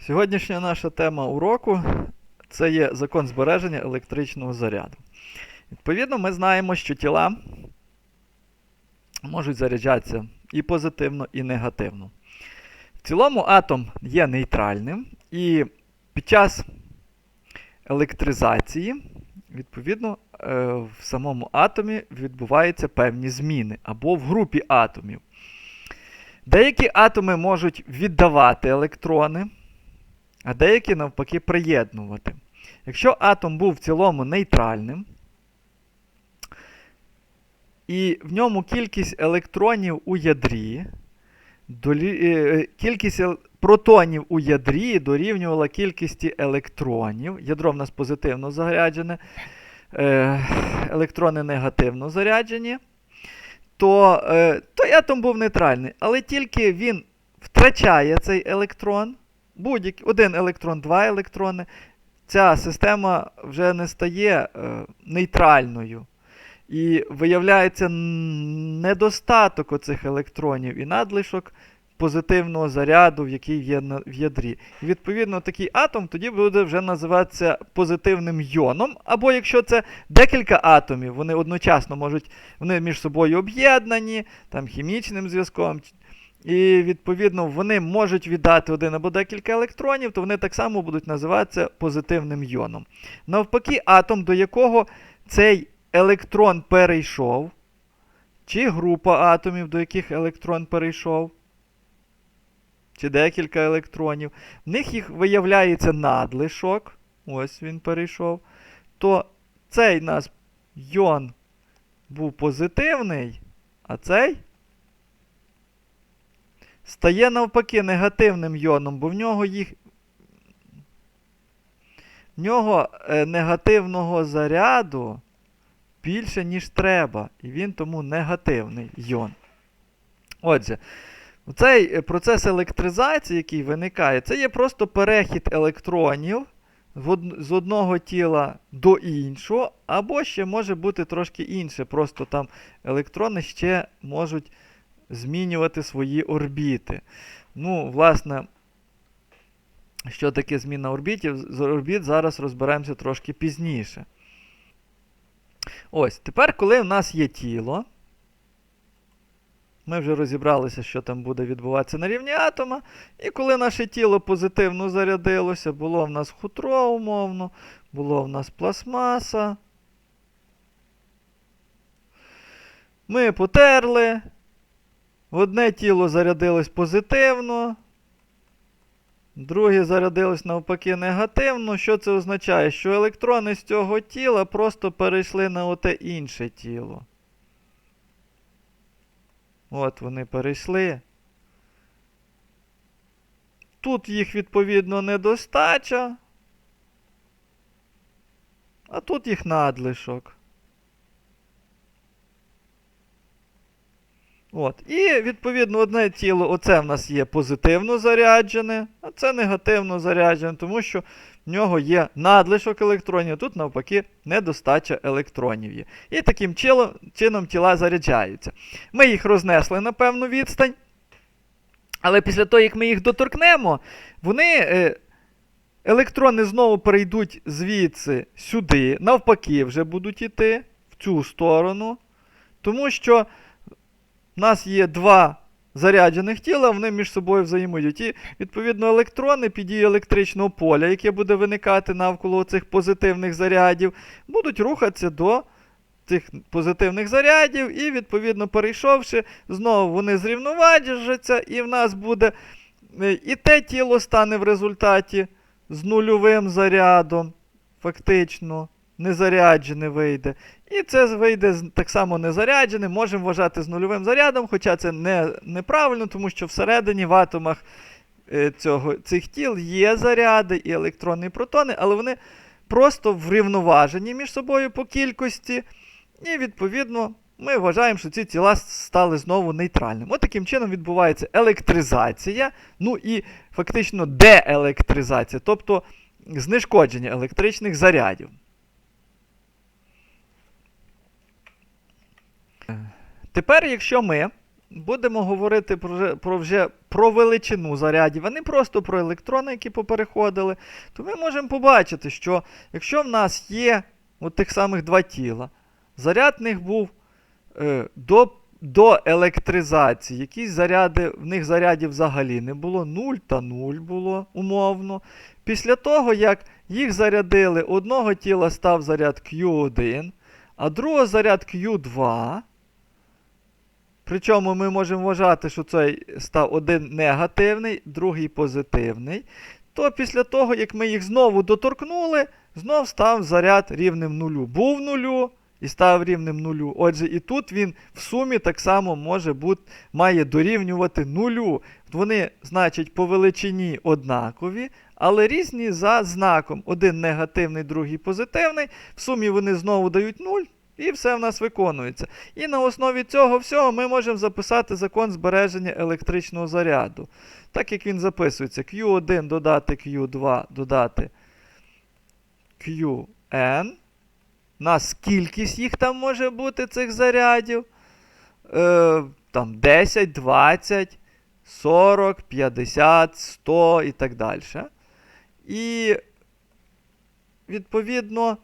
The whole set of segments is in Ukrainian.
Сьогоднішня наша тема уроку це є закон збереження електричного заряду. Відповідно, ми знаємо, що тіла можуть заряджатися і позитивно, і негативно. В цілому атом є нейтральним, і під час електризації, відповідно, е, в самому атомі відбуваються певні зміни або в групі атомів. Деякі атоми можуть віддавати електрони, а деякі навпаки приєднувати. Якщо атом був в цілому нейтральним, і в ньому кількість електронів у ядрі, долі- е, кількість протонів у ядрі дорівнювала кількості електронів. Ядро в нас позитивно заряджене, е, електрони негативно заряджені, то е, той атом був нейтральний, але тільки він втрачає цей електрон, будь-який один електрон, два електрони, ця система вже не стає е, нейтральною. І виявляється недостаток оцих електронів і надлишок позитивного заряду, який є в ядрі. І відповідно такий атом тоді буде вже називатися позитивним йоном. Або якщо це декілька атомів, вони одночасно можуть, вони між собою об'єднані, там хімічним зв'язком. І відповідно вони можуть віддати один або декілька електронів, то вони так само будуть називатися позитивним йоном. Навпаки, атом, до якого цей електрон перейшов, чи група атомів, до яких електрон перейшов, чи декілька електронів, в них їх виявляється надлишок. Ось він перейшов. То цей нас йон був позитивний, а цей стає навпаки негативним йоном, бо в нього їх. В нього е, негативного заряду більше, ніж треба. І він тому негативний йон. Отже, цей процес електризації, який виникає, це є просто перехід електронів з одного тіла до іншого, або ще може бути трошки інше. Просто там електрони ще можуть змінювати свої орбіти. Ну, власне, що таке зміна орбітів? З орбіт зараз розберемося трошки пізніше. Ось, тепер, коли в нас є тіло, ми вже розібралися, що там буде відбуватися на рівні атома. І коли наше тіло позитивно зарядилося, було в нас хутро умовно, було в нас пластмаса. Ми потерли. Одне тіло зарядилось позитивно, друге зарядилось навпаки негативно. Що це означає? Що електрони з цього тіла просто перейшли на оте інше тіло. От вони перейшли. Тут їх, відповідно, недостача. А тут їх надлишок. От. І, відповідно, одне тіло, оце в нас є позитивно заряджене, а це негативно заряджене, тому що в нього є надлишок електронів, а тут, навпаки, недостача електронів є. І таким чином, тіла заряджаються. Ми їх рознесли на певну відстань. Але після того, як ми їх доторкнемо, вони. Е, електрони знову перейдуть звідси сюди, навпаки, вже будуть йти в цю сторону. Тому що у нас є два заряджених тіла, вони між собою взаємодіють. І, відповідно, електрони під дією електричного поля, яке буде виникати навколо цих позитивних зарядів, будуть рухатися до цих позитивних зарядів, і, відповідно, перейшовши, знову вони зрівноважаться, і в нас буде. е, І те тіло стане в результаті з нульовим зарядом, фактично, незаряджене вийде. І це вийде так само незаряджене, можемо вважати з нульовим зарядом, хоча це не, неправильно, тому що всередині в атомах е, цього, цих тіл є заряди і електрони, і протони, але вони просто врівноважені між собою по кількості. І, відповідно, ми вважаємо, що ці тіла стали знову нейтральними. От таким чином відбувається електризація, ну і фактично деелектризація, тобто знешкодження електричних зарядів. Тепер, якщо ми будемо говорити про про вже про величину зарядів, а не просто про електрони, які попереходили, то ми можемо побачити, що якщо в нас є от тих самих два тіла, заряд в них був е, до, до електризації, якісь заряди, в них зарядів взагалі не було, 0 та 0 було умовно. Після того, як їх зарядили, одного тіла став заряд Q1, а другого заряд Q2. Причому ми можемо вважати, що цей став один негативний, другий позитивний. То після того, як ми їх знову доторкнули, знов став заряд рівнем нулю. Був нулю і став рівнем нулю. Отже, і тут він в сумі так само може бути, має дорівнювати нулю. Вони, значить, по величині однакові, але різні за знаком. Один негативний, другий позитивний. В сумі вони знову дають нуль. І все в нас виконується. І на основі цього всього ми можемо записати закон збереження електричного заряду. Так як він записується: Q1 додати Q2 додати Qn. Нас кількість їх там може бути, цих зарядів. Е, там 10, 20, 40, 50, 100 і так далі. І відповідно.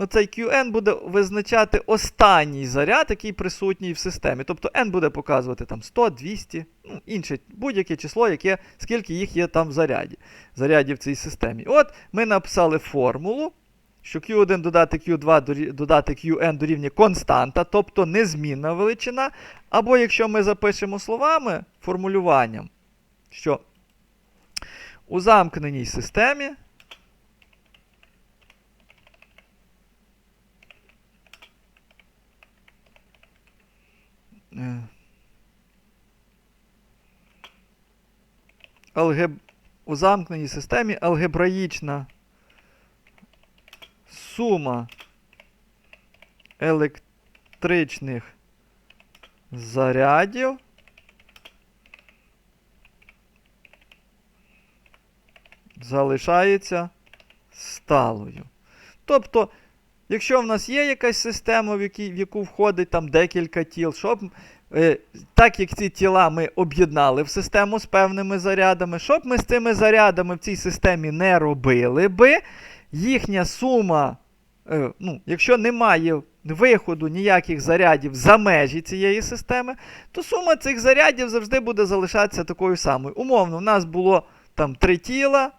Ну, цей QN буде визначати останній заряд, який присутній в системі. Тобто N буде показувати там 100, 200, ну, інше будь-яке число, яке, скільки їх є там в заряді, зарядів в цій системі. От ми написали формулу, що Q1 додати Q2 додати QN дорівнює константа, тобто незмінна величина. Або якщо ми запишемо словами, формулюванням, що у замкненій системі Алгеб... У замкненій системі алгебраїчна сума електричних зарядів залишається сталою. Тобто, Якщо в нас є якась система, в, якій, в яку входить там декілька тіл, щоб, е, так як ці тіла ми об'єднали в систему з певними зарядами, щоб ми з цими зарядами в цій системі не робили би, їхня сума, е, ну, якщо немає виходу ніяких зарядів за межі цієї системи, то сума цих зарядів завжди буде залишатися такою самою. Умовно, в нас було там три тіла.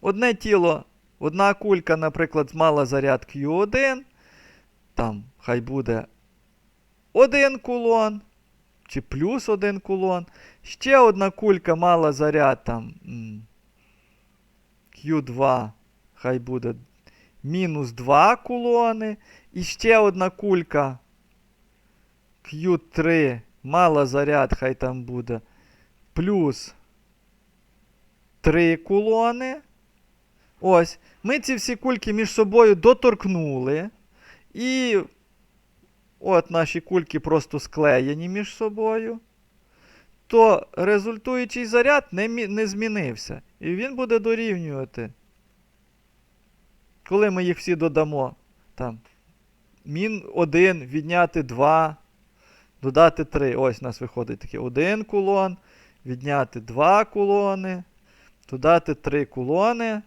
Одне тіло. Одна кулька, наприклад, мала заряд Q1. Там хай буде один кулон. Чи плюс один кулон. Ще одна кулька мала заряд там Q2. Хай буде мінус 2 кулони. І ще одна кулька Q3 мала заряд, хай там буде плюс 3 кулони. Ось, ми ці всі кульки між собою доторкнули. І от наші кульки просто склеєні між собою. То результуючий заряд не, не змінився. І він буде дорівнювати. Коли ми їх всі додамо. Там. Мін 1, відняти 2, додати 3. Ось у нас виходить таке 1 кулон, відняти 2 кулони, додати 3 кулони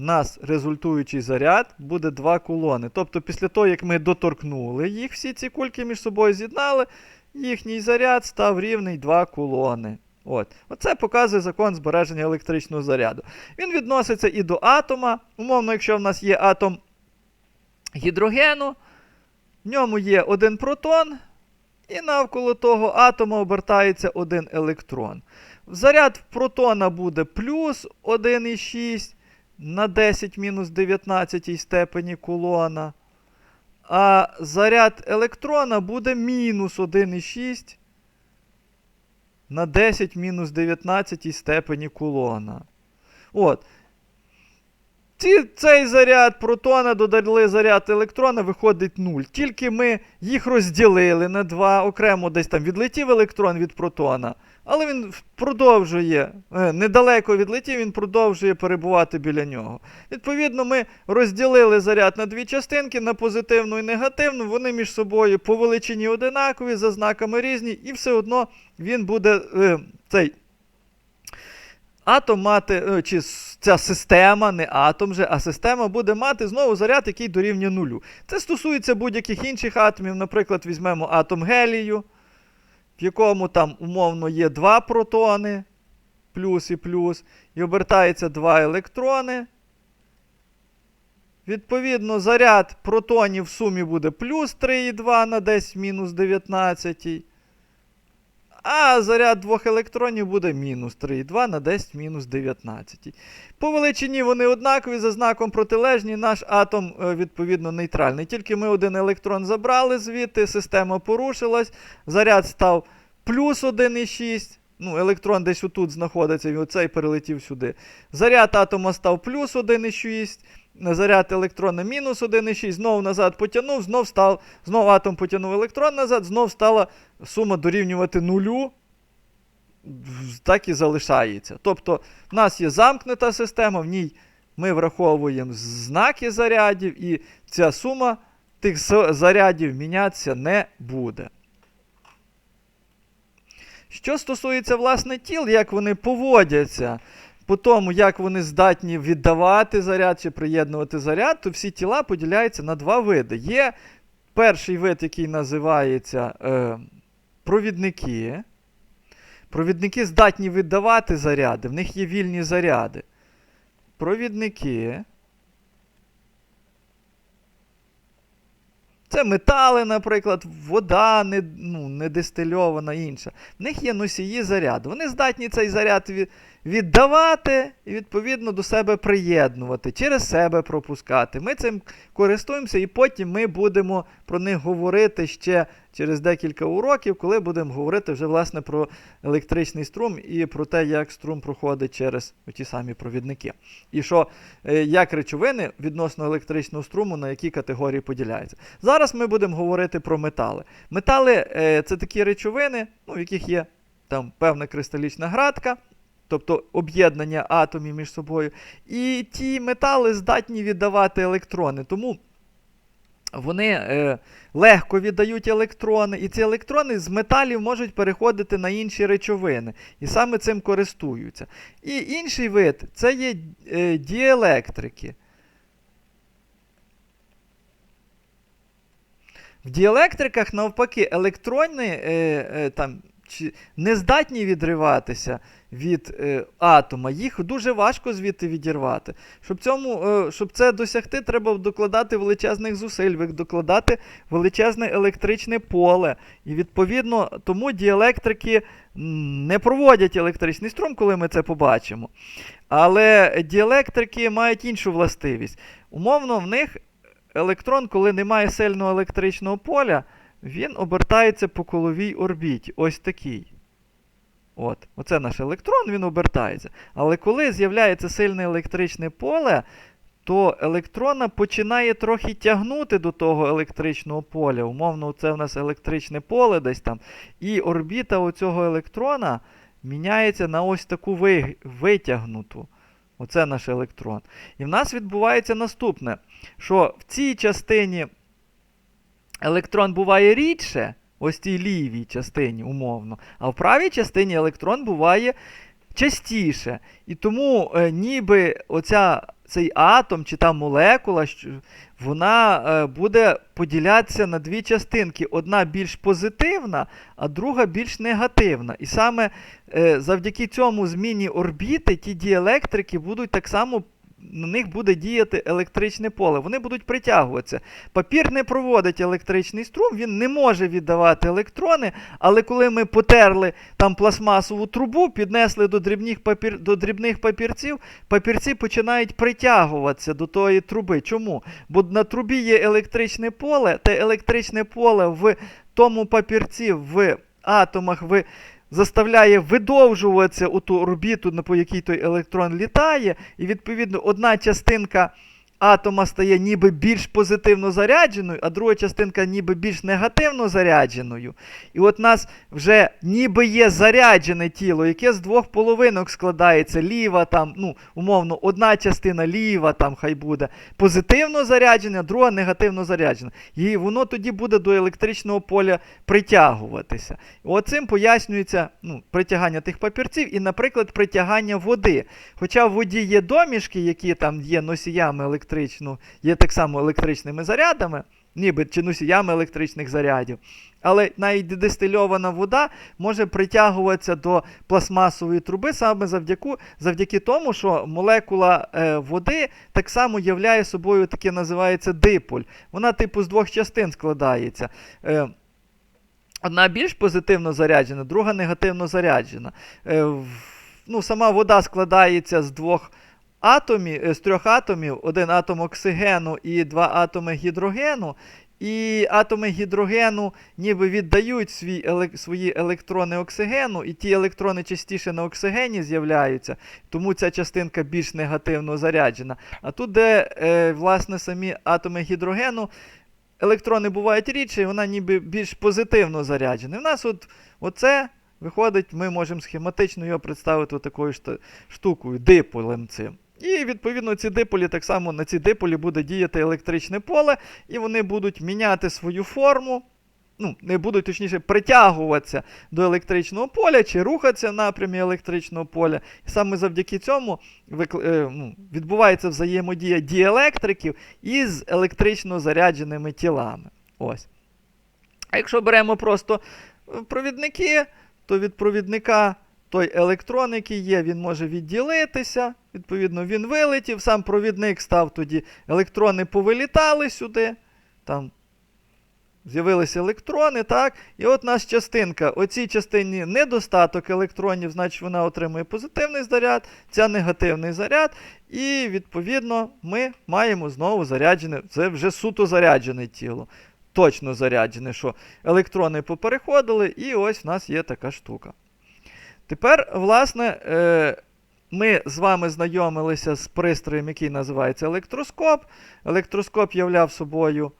у нас результуючий заряд буде 2 кулони. Тобто, після того, як ми доторкнули їх, всі ці кульки між собою з'єднали, їхній заряд став рівний 2 кулони. От. Оце показує закон збереження електричного заряду. Він відноситься і до атома. Умовно, якщо в нас є атом гідрогену, в ньому є один протон, і навколо того атома обертається один електрон. Заряд протона буде плюс 1,6 на 10 мінус 19 степені кулона. А заряд електрона буде мінус 1,6 на 10 мінус 19 степені кулона. От. Ці, цей заряд протона додали заряд електрона, виходить 0. Тільки ми їх розділили на два, окремо десь там відлетів електрон від протона, але він продовжує, е, недалеко відлетів, він продовжує перебувати біля нього. Відповідно, ми розділили заряд на дві частинки, на позитивну і негативну. Вони між собою по величині одинакові, за знаками різні, і все одно він буде е, цей атом мати, е, чи ця система, не атом же, а система буде мати знову заряд, який дорівнює нулю. Це стосується будь-яких інших атомів. Наприклад, візьмемо атом гелію, в якому там умовно є два протони, плюс і плюс, і обертається два електрони. Відповідно, заряд протонів в сумі буде плюс 3,2 на 10 мінус 19. А заряд двох електронів буде мінус 3,2 на 10 мінус 19. По величині вони однакові, за знаком протилежні, наш атом, е, відповідно, нейтральний. Тільки ми один електрон забрали звідти, система порушилась, заряд став плюс 1,6. Ну, електрон десь отут знаходиться, і оцей перелетів сюди. Заряд атома став плюс 1,6. Заряд електрона мінус 1,6, знову назад потягнув, знов став, знов атом потягнув електрон назад, знов стала сума дорівнювати нулю, так і залишається. Тобто, в нас є замкнута система, в ній ми враховуємо знаки зарядів, і ця сума тих зарядів мінятися не буде. Що стосується власне тіл, як вони поводяться, по тому, як вони здатні віддавати заряд чи приєднувати заряд, то всі тіла поділяються на два види. Є перший вид, який називається е, провідники. Провідники здатні віддавати заряди, в них є вільні заряди. Провідники. Це метали, наприклад, вода не, ну, не дистильована інша. В них є носії заряду. Вони здатні цей заряд віддавати і, відповідно, до себе приєднувати, через себе пропускати. Ми цим користуємося, і потім ми будемо про них говорити ще через декілька уроків, коли будемо говорити вже власне про електричний струм і про те, як струм проходить через ті самі провідники. І що е, як речовини відносно електричного струму на які категорії поділяються. Зараз ми будемо говорити про метали. Метали е, це такі речовини, ну, в яких є там певна кристалічна градка. Тобто об'єднання атомів між собою. І ті метали здатні віддавати електрони. Тому вони е, легко віддають електрони, і ці електрони з металів можуть переходити на інші речовини. І саме цим користуються. І інший вид це є е, діелектрики. В діелектриках, навпаки, електрони е, е, там, не здатні відриватися від е, атома. Їх дуже важко звідти відірвати. Щоб, цьому, е, щоб це досягти, треба докладати величезних зусиль, докладати величезне електричне поле. І відповідно тому діелектрики не проводять електричний струм, коли ми це побачимо. Але діелектрики мають іншу властивість. Умовно, в них електрон, коли немає сильного електричного поля, він обертається по коловій орбіті. Ось такий. От, Оце наш електрон, він обертається. Але коли з'являється сильне електричне поле, то електрона починає трохи тягнути до того електричного поля. Умовно, це в нас електричне поле десь там. І орбіта оцього електрона міняється на ось таку ви- витягнуту. Оце наш електрон. І в нас відбувається наступне, що в цій частині електрон буває рідше, ось цій лівій частині, умовно, а в правій частині електрон буває частіше. І тому е, ніби оця, цей атом чи та молекула, вона е, буде поділятися на дві частинки. Одна більш позитивна, а друга більш негативна. І саме е, завдяки цьому зміні орбіти ті діелектрики будуть так само. На них буде діяти електричне поле, вони будуть притягуватися. Папір не проводить електричний струм, він не може віддавати електрони, але коли ми потерли там пластмасову трубу, піднесли до дрібних, папір, до дрібних папірців, папірці починають притягуватися до тої труби. Чому? Бо на трубі є електричне поле, те електричне поле в тому папірці, в атомах, в заставляє видовжуватися у ту орбіту, по якій той електрон літає, і відповідно одна частинка атома стає ніби більш позитивно зарядженою, а друга частинка ніби більш негативно зарядженою. І от у нас вже ніби є заряджене тіло, яке з двох половинок складається. Ліва, там, ну, умовно, одна частина ліва, там хай буде позитивно заряджена, друга негативно заряджена. І воно тоді буде до електричного поля притягуватися. І оцим пояснюється ну, притягання тих папірців і, наприклад, притягання води. Хоча в воді є домішки, які там є носіями електричного, є так само електричними зарядами, ніби чи носіями електричних зарядів. Але навіть дистильована вода може притягуватися до пластмасової труби саме завдяки, завдяки тому, що молекула е, води так само являє собою таке називається диполь. Вона типу з двох частин складається. Е, Одна більш позитивно заряджена, друга негативно заряджена. Е, ну, сама вода складається з двох атомів, е, з трьох атомів: один атом оксигену і два атоми гідрогену. І атоми гідрогену ніби віддають свій елек- свої електрони оксигену, і ті електрони частіше на оксигені з'являються, тому ця частинка більш негативно заряджена. А тут, де е, власне самі атоми гідрогену, електрони бувають рідше, і вона ніби більш позитивно заряджена. І в нас от оце виходить, ми можемо схематично його представити такою штукою, диполем цим. І відповідно ці диполі так само на ці диполі буде діяти електричне поле, і вони будуть міняти свою форму. Ну, не будуть точніше притягуватися до електричного поля чи рухатися в напрямі електричного поля. І саме завдяки цьому е, ну, відбувається взаємодія діелектриків із електрично зарядженими тілами. Ось. А якщо беремо просто провідники, то від провідника той електрон, який є, він може відділитися. Відповідно, він вилетів, сам провідник став тоді, електрони повилітали сюди. Там з'явилися електрони, так? І от наша частинка. Оцій частині недостаток електронів, значить вона отримує позитивний заряд, ця негативний заряд. І, відповідно, ми маємо знову заряджене, це вже суто заряджене тіло. Точно заряджене, що електрони попереходили, і ось в нас є така штука. Тепер, власне, е, ми з вами знайомилися з пристроєм, який називається електроскоп. Електроскоп являв собою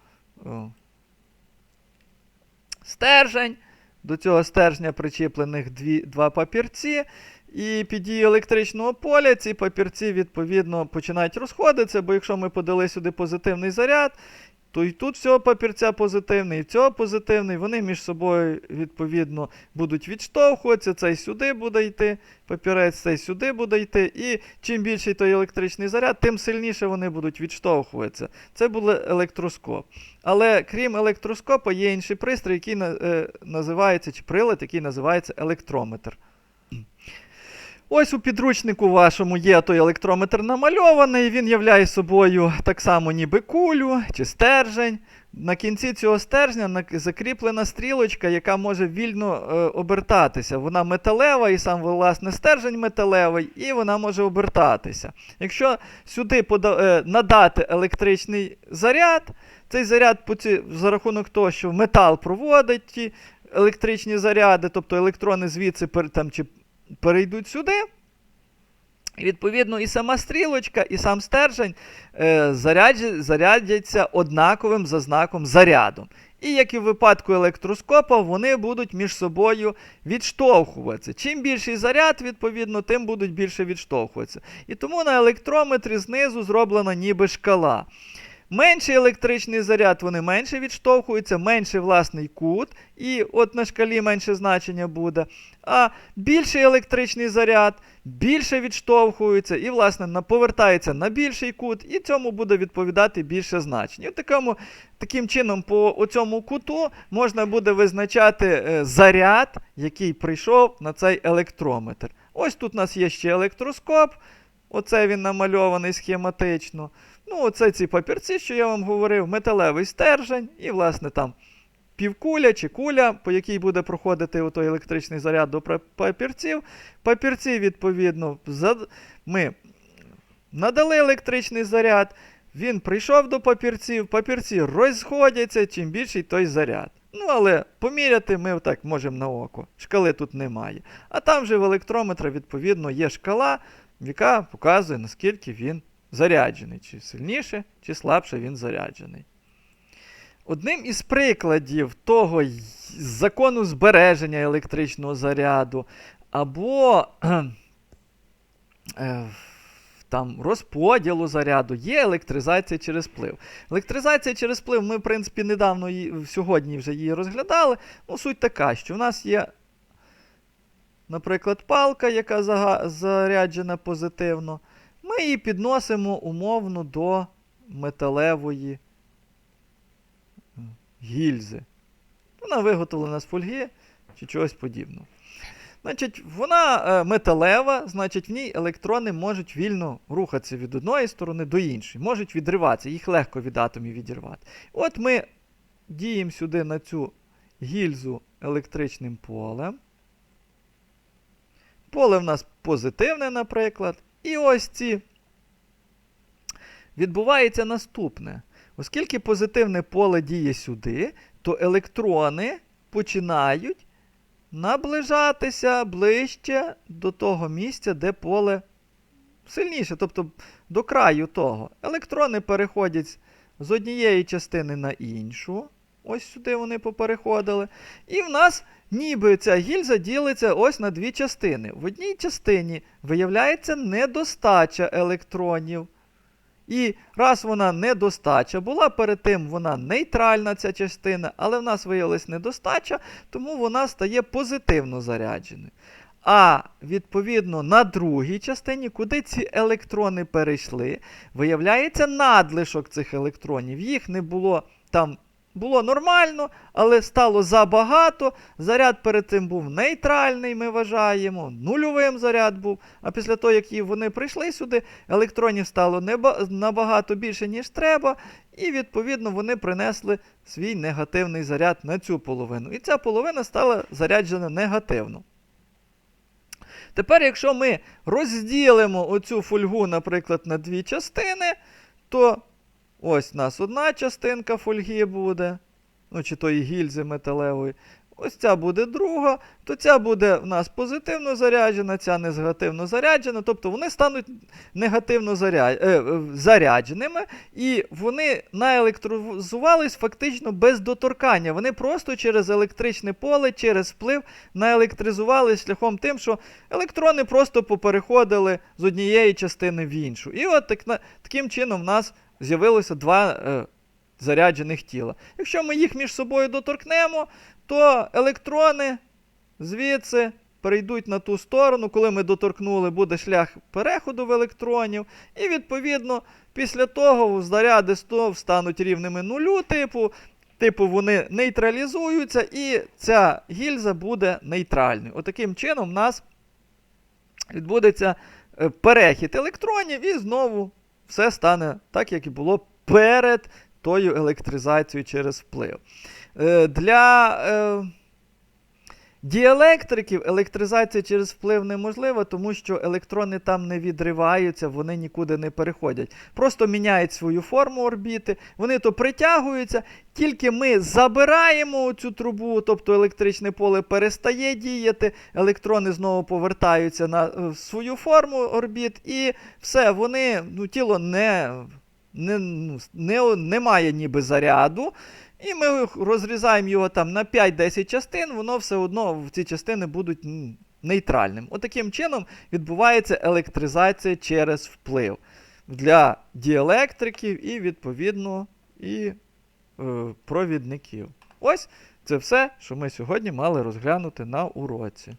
стержень. До цього стержня причіплених дві, два папірці. І під дією електричного поля ці папірці, відповідно, починають розходитися, бо якщо ми подали сюди позитивний заряд, то і тут всього папірця позитивний, і цього позитивний, вони між собою, відповідно, будуть відштовхуватися, цей сюди буде йти, папірець цей сюди буде йти. І чим більший той електричний заряд, тим сильніше вони будуть відштовхуватися. Це буде електроскоп. Але крім електроскопа, є інший пристрій, який е, називається, чи прилад, який називається електрометр. Ось у підручнику вашому є той електрометр намальований, він являє собою так само ніби кулю чи стержень. На кінці цього стержня закріплена стрілочка, яка може вільно е, обертатися. Вона металева, і сам власне стержень металевий, і вона може обертатися. Якщо сюди пода- е, надати електричний заряд, цей заряд по за рахунок того, що метал проводить ті електричні заряди, тобто електрони звідси там, чи перейдуть сюди. І відповідно і сама стрілочка, і сам стержень е, зарядяться однаковим за знаком зарядом. І як і в випадку електроскопа, вони будуть між собою відштовхуватися. Чим більший заряд, відповідно, тим будуть більше відштовхуватися. І тому на електрометрі знизу зроблена ніби шкала. Менший електричний заряд, вони менше відштовхуються, менший власний кут, і от на шкалі менше значення буде. А більший електричний заряд більше відштовхується і, власне, повертається на більший кут, і цьому буде відповідати більше значення. І такому, таким чином, по цьому куту можна буде визначати е, заряд, який прийшов на цей електрометр. Ось тут у нас є ще електроскоп. Оце він намальований схематично. Ну, оце ці папірці, що я вам говорив, металевий стержень, і, власне, там півкуля чи куля, по якій буде проходити отой електричний заряд до папірців. Папірці, відповідно, ми надали електричний заряд, він прийшов до папірців, папірці розходяться, чим більший той заряд. Ну, але поміряти ми так можемо на око. Шкали тут немає. А там же в електрометра, відповідно, є шкала, яка показує, наскільки він заряджений, чи сильніше, чи слабше він заряджений. Одним із прикладів того закону збереження електричного заряду або е, там, розподілу заряду є електризація через вплив. Електризація через вплив, ми, в принципі, недавно її, сьогодні вже її розглядали. Ну, суть така, що в нас є, наприклад, палка, яка заряджена позитивно. Ми її підносимо умовно до металевої гільзи. Вона виготовлена з фольги чи чогось подібного. Значить, вона е, металева, значить, в ній електрони можуть вільно рухатися від одної сторони до іншої, можуть відриватися, їх легко від атомів відірвати. От ми діємо сюди на цю гільзу електричним полем. Поле в нас позитивне, наприклад. І ось ці. Відбувається наступне. Оскільки позитивне поле діє сюди, то електрони починають наближатися ближче до того місця, де поле сильніше, тобто до краю того. Електрони переходять з однієї частини на іншу. Ось сюди вони попереходили. І в нас ніби ця гільза ділиться ось на дві частини. В одній частині виявляється недостача електронів. І раз вона недостача була, перед тим вона нейтральна ця частина, але в нас виявилась недостача, тому вона стає позитивно зарядженою. А відповідно на другій частині, куди ці електрони перейшли, виявляється надлишок цих електронів. Їх не було там. Було нормально, але стало забагато. Заряд перед тим був нейтральний, ми вважаємо. Нульовим заряд був. А після того, як вони прийшли сюди, електронів стало набагато більше, ніж треба. І, відповідно, вони принесли свій негативний заряд на цю половину. І ця половина стала заряджена негативно. Тепер, якщо ми розділимо оцю фольгу, наприклад, на дві частини, то ось у нас одна частинка фольги буде, ну чи тої гільзи металевої. Ось ця буде друга, то ця буде в нас позитивно заряджена, ця негативно заряджена. Тобто вони стануть негативно е, е, зарядженими, і вони наелектризувались фактично без доторкання. Вони просто через електричне поле, через вплив наелектризувались шляхом тим, що електрони просто попереходили з однієї частини в іншу. І от так, таким чином в нас з'явилося два е, заряджених тіла. Якщо ми їх між собою доторкнемо, то електрони звідси перейдуть на ту сторону. Коли ми доторкнули, буде шлях переходу в електронів. І відповідно, після того заряди знов стануть рівними нулю, типу. Типу, вони нейтралізуються, і ця гільза буде нейтральною. Отаким чином, в нас відбудеться е, перехід електронів, і знову все стане так, як і було перед тою електризацією через вплив. Е, Для е, діелектриків електризація через вплив неможлива, тому що електрони там не відриваються, вони нікуди не переходять. Просто міняють свою форму орбіти, вони то притягуються, тільки ми забираємо цю трубу, тобто електричне поле перестає діяти, електрони знову повертаються на е, свою форму орбіт, і все, вони, ну, тіло не, не, ну, не, не має ніби заряду. І ми розрізаємо його там на 5-10 частин, воно все одно в ці частини будуть нейтральним. Отаким чином відбувається електризація через вплив для діелектриків і, відповідно, і е, провідників. Ось це все, що ми сьогодні мали розглянути на уроці.